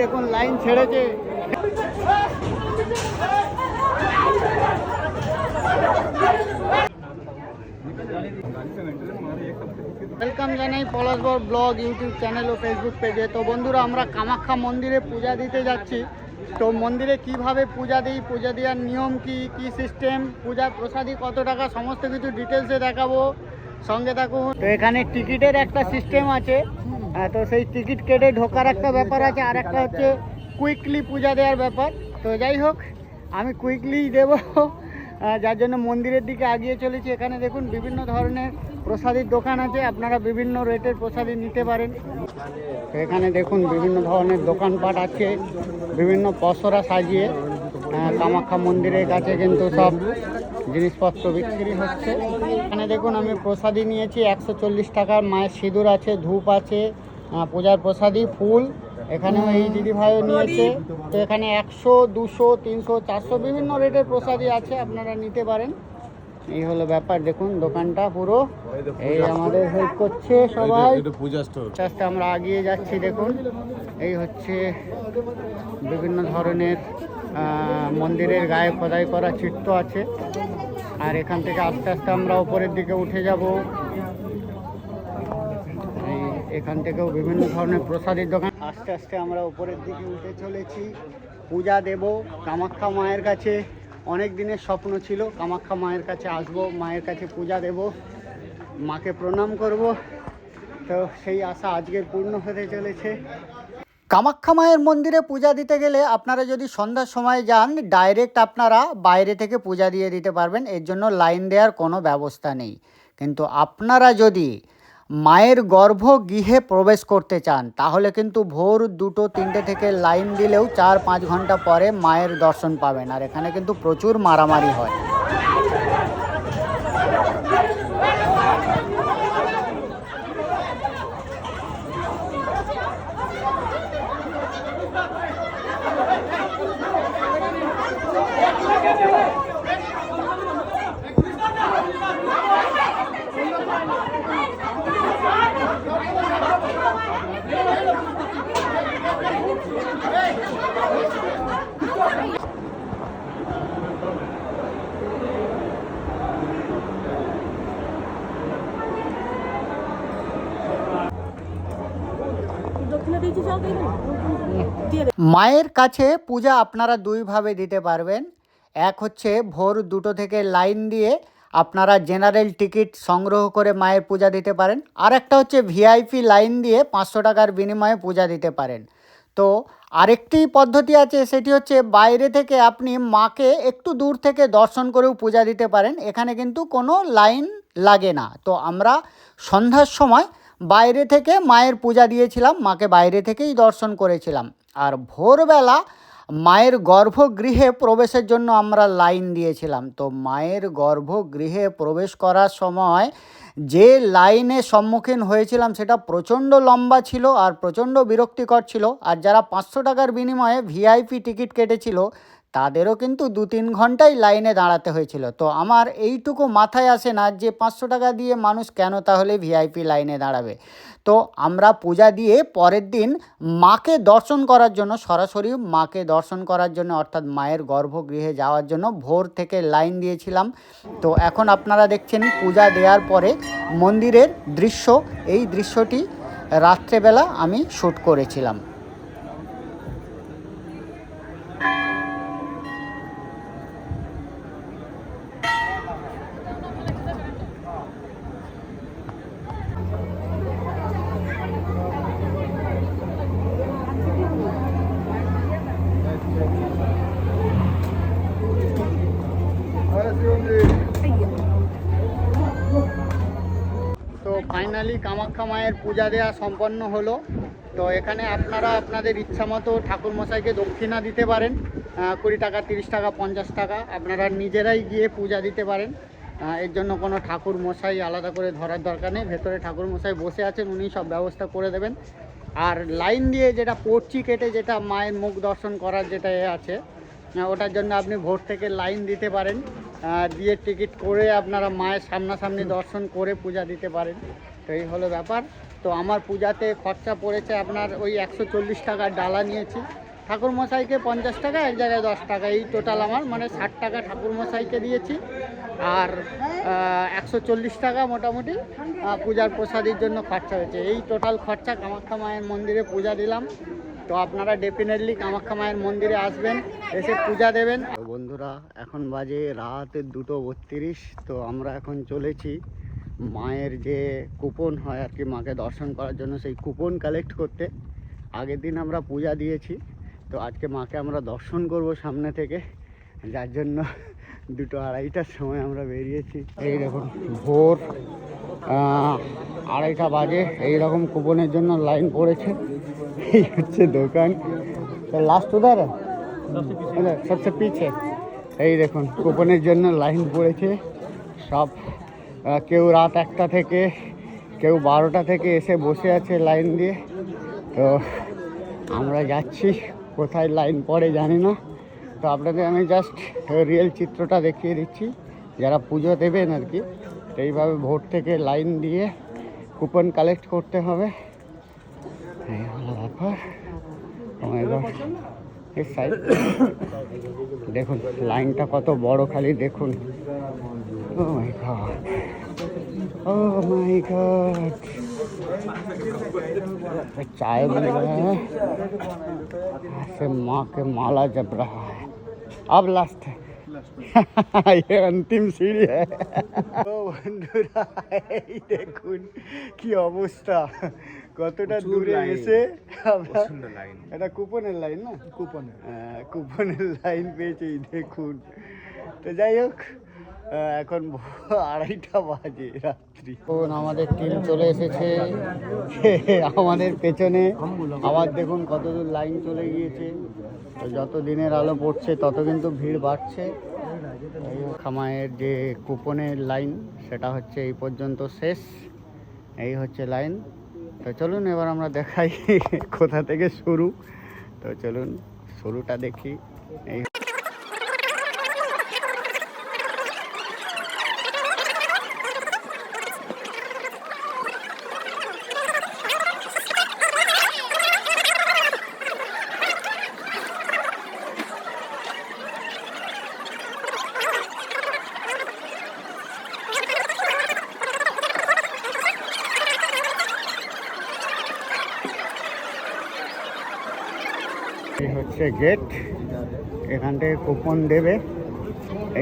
দেখুন, লাইন ছেড়েছে। ওয়েলকাম জানাই পলাশবর ব্লগ, ইউটিউব চ্যানেল ও ফেসবুক পেজে তো বন্ধুরা, আমরা কামাখ্যা মন্দিরে পূজা দিতে যাচ্ছি। তো মন্দিরে কীভাবে পূজা দিই, পূজা দেওয়ার নিয়ম কি কি সিস্টেম পূজা প্রসাদী কত টাকা, সমস্ত কিছু ডিটেলসে দেখাবো। সঙ্গে থাকুন। তো এখানে টিকিটের একটা সিস্টেম আছে। তো সেই টিকিট কেটে ঢোকার একটা ব্যাপার আছে, আর একটা হচ্ছে কুইকলি পূজা দেওয়ার ব্যাপার। তো যাই হোক, আমি কুইকলি দেবো যার জন্য মন্দিরের দিকে আগিয়ে চলেছি। এখানে দেখুন, বিভিন্ন ধরনের প্রসাদের দোকান আছে, আপনারা বিভিন্ন রেটের প্রসাদি নিতে পারেন। এখানে দেখুন, বিভিন্ন ধরনের দোকানপাট আছে, বিভিন্ন পসরা সাজিয়ে কামাখ্যা মন্দিরের কাছে কিন্তু সব জিনিসপত্র বিক্রি হচ্ছে। এখানে দেখুন আমি প্রসাদি নিয়েছি একশো চল্লিশ টাকার। মায়ের সিঁদুর আছে ধূপ আছে পূজার প্রসাদি ফুল। এখানেও এই দিদি ভাইও নিয়েছে। তো এখানে একশো দুশো তিনশো চারশো বিভিন্ন রেটের প্রসাদি আছে আপনারা নিতে পারেন। এই হলো ব্যাপার দেখুন দোকানটা পুরো। এই আমাদের হেল্প করছে সবাই। আস্তে আস্তে আমরা আগিয়ে যাচ্ছি দেখুন। এই হচ্ছে বিভিন্ন ধরনের মন্দিরের গায়ে খোদাই করা চিত্র আছে। আর এখান থেকে আস্তে আস্তে আমরা উপরের দিকে উঠে যাব। এখান থেকেও বিভিন্ন ধরনের প্রসাদের দোকান। আস্তে আস্তে আমরা উপরের দিকে উঠে চলেছি। পূজা দেব কামাখ্যা মায়ের কাছে। অনেক দিনের স্বপ্ন ছিল, কামাখ্যা মায়ের কাছে আসব, মায়ের কাছে পূজা দেব, মাকে প্রণাম করব। তো সেই আশা আজকের পূর্ণ হতে চলেছে। কামাখ্যা মায়ের মন্দিরে পূজা দিতে গেলে আপনারা যদি সন্ধ্যার সময় যান ডাইরেক্ট আপনারা বাইরে থেকে পূজা দিয়ে দিতে পারবেন। এর জন্য লাইন দেওয়ার কোনো ব্যবস্থা নেই। কিন্তু আপনারা যদি মায়ের গর্ভ গৃহে প্রবেশ করতে চান, তাহলে কিন্তু ভোর দুটো, তিনটে থেকে লাইন দিলেও চার, পাঁচ ঘণ্টা পরে মায়ের দর্শন পাবেন। আর এখানে কিন্তু প্রচুর মারামারি হয়। মায়ের কাছে পূজা আপনারা দুইভাবে দিতে পারবেন। এক হচ্ছে ভোর দুটো থেকে লাইন দিয়ে আপনারা জেনারেল টিকিট সংগ্রহ করে মায়ের পূজা দিতে পারেন। আর একটা হচ্ছে ভিআইপি লাইন দিয়ে পাঁচশো টাকার বিনিময়ে পূজা দিতে পারেন। তো আরেকটি পদ্ধতি আছে, সেটি হচ্ছে বাইরে থেকে আপনি মাকে একটু দূর থেকে দর্শন করেও পূজা দিতে পারেন। এখানে কিন্তু কোনো লাইন লাগে না। তো আমরা সন্ধ্যার সময় বাইরে থেকে মায়ের পূজা দিয়েছিলাম, মাকে বাইরে থেকেই দর্শন করেছিলাম। আর ভোরবেলা মায়ের গর্ভগৃহে প্রবেশের জন্য আমরা লাইন দিয়েছিলাম। তো মায়ের গর্ভগৃহে প্রবেশ করার সময় যে লাইনে সম্মুখীন হয়েছিলাম সেটা প্রচণ্ড লম্বা ছিল আর প্রচণ্ড বিরক্তিকর ছিল। আর যারা পাঁচশো টাকার বিনিময়ে ভিআইপি টিকিট কেটেছিল তাদেরও কিন্তু দু তিন ঘন্টাই লাইনে দাঁড়াতে হয়েছিল। তো আমার এইটুকু মাথায় আসে না যে পাঁচশো টাকা দিয়ে মানুষ কেন তাহলে ভিআইপি লাইনে দাঁড়াবে। তো আমরা পূজা দিয়ে পরের দিন মাকে দর্শন করার জন্য, সরাসরি মাকে দর্শন করার জন্য, অর্থাৎ মায়ের গর্ভগৃহে যাওয়ার জন্য ভোর থেকে লাইন দিয়েছিলাম। তো এখন আপনারা দেখছেন পূজা দেওয়ার পরে মন্দিরের দৃশ্য, এই দৃশ্যটি রাত্রেবেলা আমি শ্যুট করেছিলাম। তো ফাইনালি কামাখ্যা মায়ের পূজা দেওয়া সম্পন্ন হলো। তো এখানে আপনারা আপনাদের ইচ্ছা মতো ঠাকুর মশাইকে দক্ষিণা দিতে পারেন। কুড়ি টাকা, তিরিশ টাকা, পঞ্চাশ টাকা, আপনারা নিজেরাই গিয়ে পূজা দিতে পারেন। এর জন্য কোনো ঠাকুর মশাই আলাদা করে ধরার দরকার নেই। ভেতরে ঠাকুর মশাই বসে আছেন উনি সব ব্যবস্থা করে দেবেন। আর লাইন দিয়ে যেটা পড়চি কেটে যেটা মায়ের মুখ দর্শন করার যেটা এ আছে ওটার জন্য আপনি ভোর থেকে লাইন দিতে পারেন। দিয়ে টিকিট করে আপনারা মায়ের সামনাসামনি দর্শন করে পূজা দিতে পারেন। তো এই হলো ব্যাপার। তো আমার পূজাতে খরচা পড়েছে আপনার ওই একশো চল্লিশ টাকার ডালা নিয়েছি। ঠাকুরমশাইকে পঞ্চাশ টাকা এক জায়গায় দশ টাকা। এই টোটাল আমার মানে ষাট টাকা ঠাকুরমশাইকে দিয়েছি। আর একশো চল্লিশ টাকা মোটামুটি পূজার প্রসাদের জন্য খরচা হয়েছে। এই টোটাল খরচা কামাখ্যা মায়ের মন্দিরে পূজা দিলাম। তো আপনারা ডেফিনেটলি কামাখ্যা মায়ের মন্দিরে আসবেন এসে পূজা দেবেন। বন্ধুরা এখন বাজে রাত দুটো বত্রিশ তো আমরা এখন চলেছি মায়ের যে কুপন হয় আর কি মাকে দর্শন করার জন্য সেই কুপন কালেক্ট করতে। আগের দিন আমরা পূজা দিয়েছি তো আজকে মাকে আমরা দর্শন করব সামনে থেকে। যার জন্য দুটো আড়াইটার সময় আমরা বেরিয়েছি। এই দেখুন ভোর আড়াইটা বাজে এই রকম কুপনের জন্য লাইন পড়েছে। এই হচ্ছে দোকান। তো লাস্ট উদার? সবচেয়ে পিছে। এই দেখুন কুপনের জন্য লাইন পড়েছে। সব কেউ রাত একটা থেকে কেউ বারোটা থেকে এসে বসে আছে লাইন দিয়ে। তো আমরা যাচ্ছি কোথায় লাইন পড়ে জানি না। তো আপনাদের আমি জাস্ট রিয়েল চিত্রটা দেখিয়ে দিচ্ছি যারা পুজো দেবেন আর কি। এইভাবে ভোট থেকে লাইন দিয়ে কুপন কালেক্ট করতে হবে। এই হলো ব্যাপার। Oh my God. এই side. দেখুন লাইনটা কত বড় খালি দেখুন ও মাই গড ও মাই গড चाय बन रहा है ऐसे माँ के माला जप रहा है अब लास्ट है ये अंतिम সিঁড়ি है ও বন্ধুরা এই দেখুন কি অবস্থা কতটা দূরে এসে এটা কুপনের লাইন না? কুপনের। কুপনের লাইন পেয়েছি দেখুন। তো যাই হোক এখন আড়াইটা বাজে রাত্রি। এখন আমাদের টিম চলে এসেছে। আমাদের পেছনে আবার দেখুন কতদূর লাইন চলে গিয়েছে। তো যত দিনের আলো পড়ছে তত কিন্তু ভিড় বাড়ছে। খামায়ের যে কুপনের লাইন সেটা হচ্ছে এই পর্যন্ত শেষ। এই হচ্ছে লাইন তো চলুন এবার আমরা দেখাই কোথা থেকে শুরু। তো চলুন শুরুটা দেখি। এই এই হচ্ছে গেট এখান থেকে কুপন দেবে।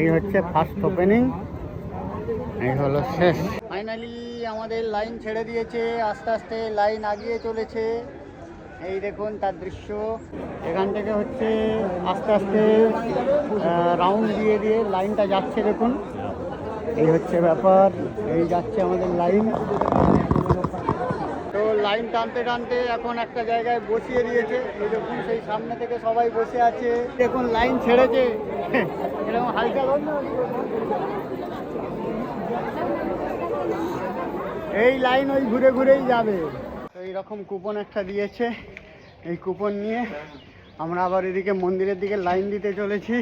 এই হচ্ছে ফার্স্ট ওপেনিং এই হলো শেষ। ফাইনালি আমাদের লাইন ছেড়ে দিয়েছে, আস্তে আস্তে লাইন আগিয়ে চলেছে। এই দেখুন তার দৃশ্য। এখান থেকে হচ্ছে আস্তে আস্তে রাউন্ড দিয়ে দিয়ে লাইনটা যাচ্ছে দেখুন। এই হচ্ছে ব্যাপার, এই যাচ্ছে আমাদের লাইন লাইন টানতে টানতে এখন একটা জায়গায় বসিয়ে দিয়েছে। এই দেখুন সেই সামনে থেকে সবাই বসে আছে। দেখুন, লাইন ছেড়েছে। এরকম হালকা এই লাইন ওই ঘুরে ঘুরেই যাবে। এইরকম কুপন একটা দিয়েছে। এই কুপন নিয়ে আমরা আবার এদিকে মন্দিরের দিকে লাইন দিতে চলেছি।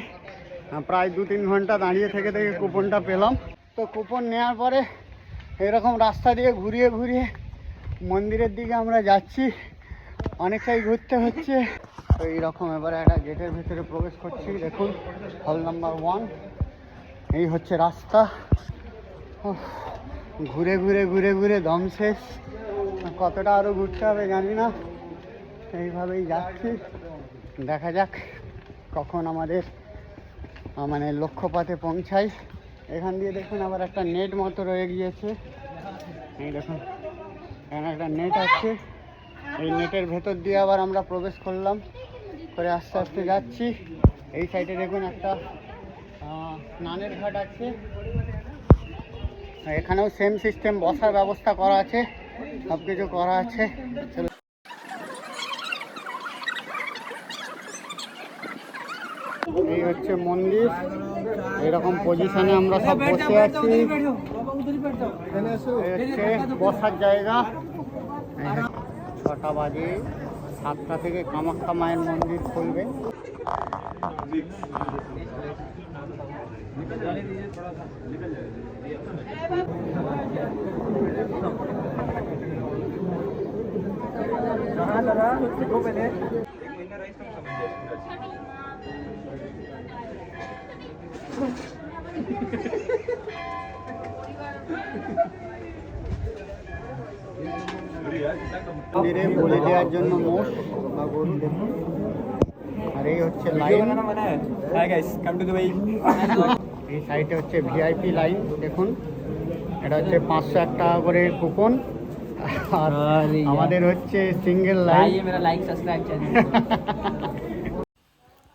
প্রায় দু তিন ঘণ্টা দাঁড়িয়ে থেকে থেকে কুপনটা পেলাম। তো কুপন নেওয়ার পরে এরকম রাস্তা দিয়ে ঘুরিয়ে ঘুরিয়ে মন্দিরের দিকে আমরা যাচ্ছি। অনেকটাই ঘুরতে হচ্ছে। তো এইরকম এবারে একটা গেটের ভিতরে প্রবেশ করছি, দেখুন হল নাম্বার ওয়ান এই হচ্ছে রাস্তা। ঘুরে ঘুরে ঘুরে ঘুরে দম শেষ। কতটা আরও ঘুরতে হবে জানি না। এইভাবেই যাচ্ছি। দেখা যাক কখন আমাদের মানে লক্ষ্যপথে পৌঁছাই এখান দিয়ে দেখুন আবার একটা নেট মতো রয়ে গিয়েছে। এই দেখুন এখানে একটা নেট আছে। এই নেটের ভেতর দিয়ে আবার আমরা প্রবেশ করলাম। করে আস্তে আস্তে যাচ্ছি। এই সাইডে দেখুন একটা স্নানের ঘাট আছে। এখানেও সেম সিস্টেম বসার ব্যবস্থা করা আছে। সব কিছু করা আছে। এই হচ্ছে মন্দির। এরকম পজিশনে আমরা সব বসে আছি। এই হচ্ছে বসার জায়গা এই হচ্ছে ছটা বাজে সাতটা থেকে কামাখ্যা মায়ের মন্দির খুলবে মেরে বলে দেওয়ার জন্য মোষ বা গরু দেখুন। আর এই হচ্ছে লাইন। এই সাইডে হচ্ছে ভিআইপি লাইন দেখুন। এটা হচ্ছে পাঁচশো এক টাকা করে কুপন আর আমাদের হচ্ছে সিঙ্গেল লাইন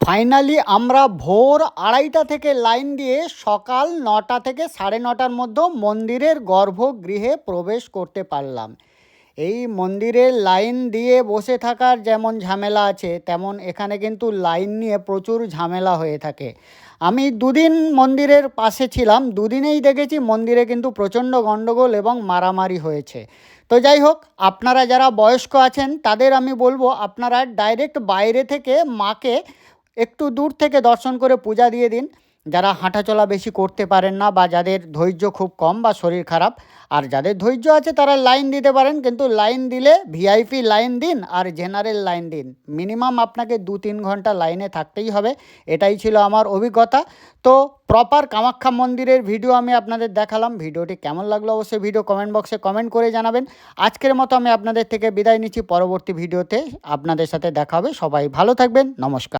ফাইনালি আমরা ভোর আড়াইটা থেকে লাইন দিয়ে সকাল নটা থেকে সাড়ে নটার মধ্যে মন্দিরের গর্ভগৃহে প্রবেশ করতে পারলাম। এই মন্দিরের লাইন দিয়ে বসে থাকার যেমন ঝামেলা আছে, তেমন এখানে কিন্তু লাইন নিয়ে প্রচুর ঝামেলা হয়ে থাকে। আমি দুদিন মন্দিরের পাশে ছিলাম, দুদিনেই দেখেছি মন্দিরে কিন্তু প্রচণ্ড গণ্ডগোল এবং মারামারি হয়েছে। তো যাই হোক, আপনারা যারা বয়স্ক আছেন, তাদের আমি বলব আপনারা ডাইরেক্ট বাইরে থেকে মাকে একটু দূর থেকে দর্শন করে পূজা দিয়ে দিন। যারা হাঁটাচলা বেশি করতে পারেন না বা যাদের ধৈর্য খুব কম বা শরীর খারাপ, আর যাদের ধৈর্য আছে তারা লাইন দিতে পারেন, কিন্তু লাইন দিলে ভিআইপি লাইন দিন আর জেনারেল লাইন দিন। মিনিমাম আপনাকে দু তিন ঘণ্টা লাইনে থাকতেই হবে, এটাই ছিল আমার অভিজ্ঞতা। তো প্রপার কামাখ্যা মন্দিরের ভিডিও আমি আপনাদের দেখালাম। ভিডিওটি কেমন লাগল অবশ্যই ভিডিও কমেন্ট বক্সে কমেন্ট করে জানাবেন। আজকের মতো আমি আপনাদের থেকে বিদায় নিচ্ছি। পরবর্তী ভিডিওতে আপনাদের সাথে দেখা হবে। সবাই ভালো থাকবেন। নমস্কার।